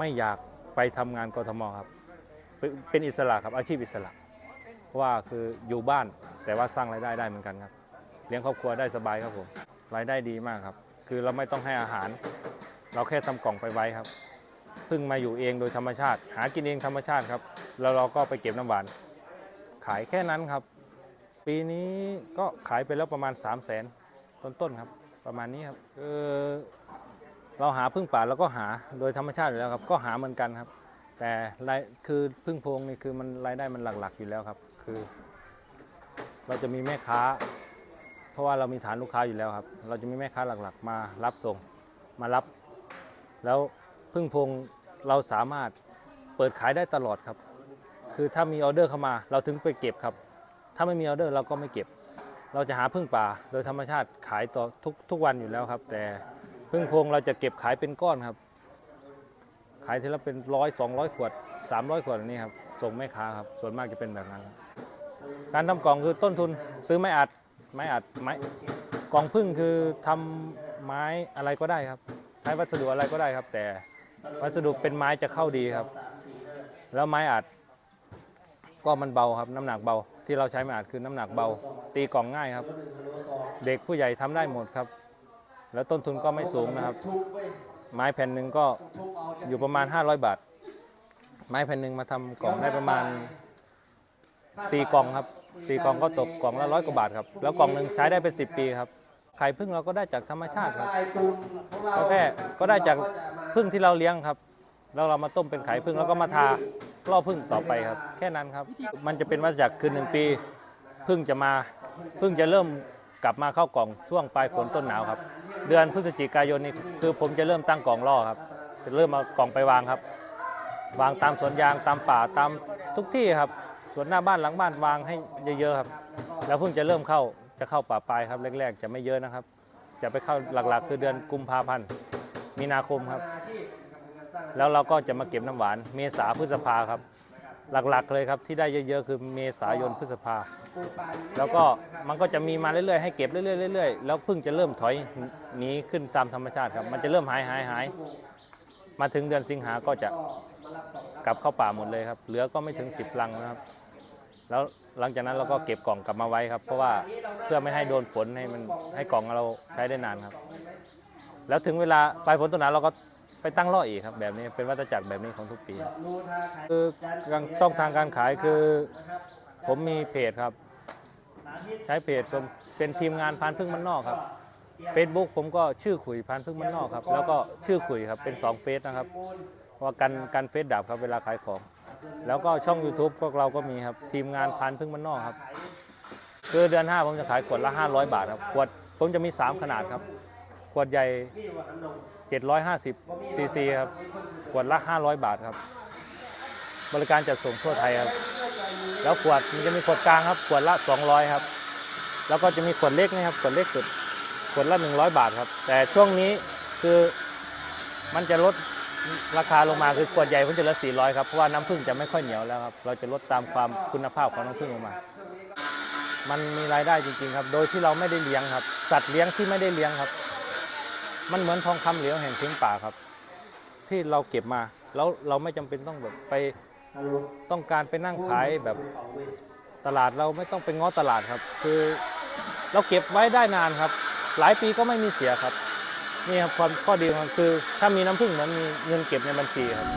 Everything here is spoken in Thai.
ไม่อยากไปทำงานกทมครับ เป็นอิสระครับอาชีพอิสระเพราะว่าคืออยู่บ้านแต่ว่าสร้างรายได้ได้เหมือนกันครับ เลี้ยงครอบครัวได้สบายครับผมรายได้ดีมากครับ คือเราไม่ต้องให้อาหาร เราแค่ทำกล่องไปไว้ครับเพิ่งมาอยู่เองโดยธรรมชาติ หากินเองธรรมชาติครับ แล้วเราก็ไปเก็บน้ำหวาน ขายแค่นั้นครับ ปีนี้ก็ขายไปแล้วประมาณ 3 0 0แสนต้นๆครับ ประมาณนี้ครับเออ เราหาพึ่งป่าเราก็หาโดยธรรมชาติอยู่แล้วครับ ก็หาเหมือนกันครับ แต่รายคือพึ่งโพงนี่คือมันรายได้มันหลักๆอยู่แล้วครับ คือ เราจะมีแม่ค้า เพราะว่าเรามีฐานลูกค้าอยู่แล้วครับ เราจะมีแม่ค้าหลักๆ มารับส่งมารับ แล้วพึ่งโพงเราสามารถเปิดขายได้ตลอดครับ คือถ้ามีออเดอร์เข้ามา เราถึงไปเก็บครับ ถ้าไม่มีออเดอร์เราก็ไม่เก็บ เราจะหาพึ่งป่า โดยธรรมชาติขายต่อทุกทุกวันอยู่แล้วครับ แต่ พึ่งโพงเราจะเก็บขายเป็นก้อนครับ ขายทีละเป็นร้อยสองร้อยขวดสามร้อยขวดอันนี้ครับส่งแม่ค้าครับ ส่วนมากจะเป็นแบบนั้นครับการทำกล่องคือต้นทุนซื้อไม้อัดไม้อัดไม้กล่องพึ่งคือทำไม้อะไรก็ได้ครับ ใช้วัสดุอะไรก็ได้ครับ แต่วัสดุเป็นไม้จะเข้าดีครับ แล้วไม้อัด ก็มันเบาครับ น้ำหนักเบา ที่เราใช้ไม้อัดคือน้ำหนักเบา ตีกล่องง่ายครับ เด็กผู้ใหญ่ทำได้หมดครับ แล้วต้นทุนก็ไม่สูงนะครับ ไม้แผ่นหนึ่งก็อยู่ประมาณ 500 บาท ไม้แผ่นหนึ่งมาทำกล่องได้ประมาณ 4 กล่องครับ4กล่องก็ตกกล่องละร้อยกว่าบาทครับ แล้วกล่องหนึ่งใช้ได้เป็น 10 ปีครับไข่พึ่งเราก็ได้จากธรรมชาติครับก็แค่ก็ได้จากพึ่งที่เราเลี้ยงครับ แล้วเรามาต้มเป็นไข่พึ่งแล้วก็มาทาล่อพึ่งต่อไปครับ แค่นั้นครับ มันจะเป็นวัฏจักคือหนึ่งปีพึ่งจะมาพึ่งจะเริ่มกลับมาเข้ากล่องช่วงปลายฝนต้นหนาวครับ เดือนพฤศจิกายนนี่คือผมจะเริ่มตั้งกล่องล่อครับ จะเริ่มเอากล่องไปวางครับ วางตามสวนยางตามป่าตามทุกที่ครับสวนหน้าบ้านหลังบ้านวางให้เยอะๆครับ แล้วเพิ่งจะเริ่มเข้าจะเข้าป่าปลายครับแรกๆ จะไม่เยอะนะครับ จะไปเข้าหลักๆ คือเดือนกุมภาพันธ์มีนาคมครับ แล้วเราก็จะมาเก็บน้ำหวานเมษาพฤษภาครับ หลักๆเลยครับที่ได้เยอะๆ คือเมษายนพฤษภาแล้วก็มันก็จะมีมาเรื่อยๆ ให้เก็บเรื่อยๆเรื่อยๆแล้วเพิ่งจะเริ่มถอยหนีขึ้นตามธรรมชาติครับ มันจะเริ่มหายหายหายมาถึงเดือนสิงหาก็จะกลับเข้าป่าหมดเลยครับ เหลือก็ไม่ถึง 10 ลังนะครับ แล้วหลังจากนั้นเราก็เก็บกล่องกลับมาไว้ครับ เพราะว่าเพื่อไม่ให้โดนฝนให้มันให้กล่องเราใช้ได้นานครับ แล้วถึงเวลาปลายฝนต้นหนาวเราก็ ไปตั้งล่ออีกครับแบบนี้เป็นวัฏจักรแบบนี้ของทุกปีคือการช่องทางการขายคือ ผมมีเพจครับ ใช้เพจผมเป็นทีมงานพานพึ่งมันนอกครับ Facebook ผมก็ชื่อขุยพานพึ่งมันนอกครับ แล้วก็ชื่อขุยครับเป็น2เฟซนะครับว่ากันกันเฟซดับครับเวลาขายของ แล้วก็ช่อง YouTube พวกเราก็มีครับทีมงานพานพึ่งมันนอกครับคือเดือน5ผมจะขายขวดละ 500 บาทครับขวดผมจะมี 3 ขนาดครับขวดใหญ่ 750ซีซีครับขวดละ 500 บาทครับ บริการจัดส่งทั่วไทยครับ แล้วขวดมันจะมีขวดกลางครับ ขวดละ 200 ครับ แล้วก็จะมีขวดเล็กนะครับ ขวดเล็กสุด ขวดละ 100 บาทครับ แต่ช่วงนี้คือมันจะลดราคาลงมาคือขวดใหญ่ผมจะเหลือ400 ครับ เพราะว่าน้ำผึ้งจะไม่ค่อยเหนียวแล้วครับ เราจะลดตามความคุณภาพของน้ำผึ้งลงมา มันมีรายได้จริงๆครับ โดยที่เราไม่ได้เลี้ยงครับ สัตว์เลี้ยงที่ไม่ได้เลี้ยงครับ มันเหมือนทองคำเหลวแห่งพื้นป่าครับ ที่เราเก็บมาแล้วเราไม่จำเป็นต้องแบบไปต้องการไปนั่งขายแบบตลาดเราไม่ต้องไปง้อตลาดครับ คือเราเก็บไว้ได้นานครับ หลายปีก็ไม่มีเสียครับนี่ครับความข้อดีของคือถ้ามีน้ำผึ้งเหมือนมีเงินเก็บในบัญชีครับ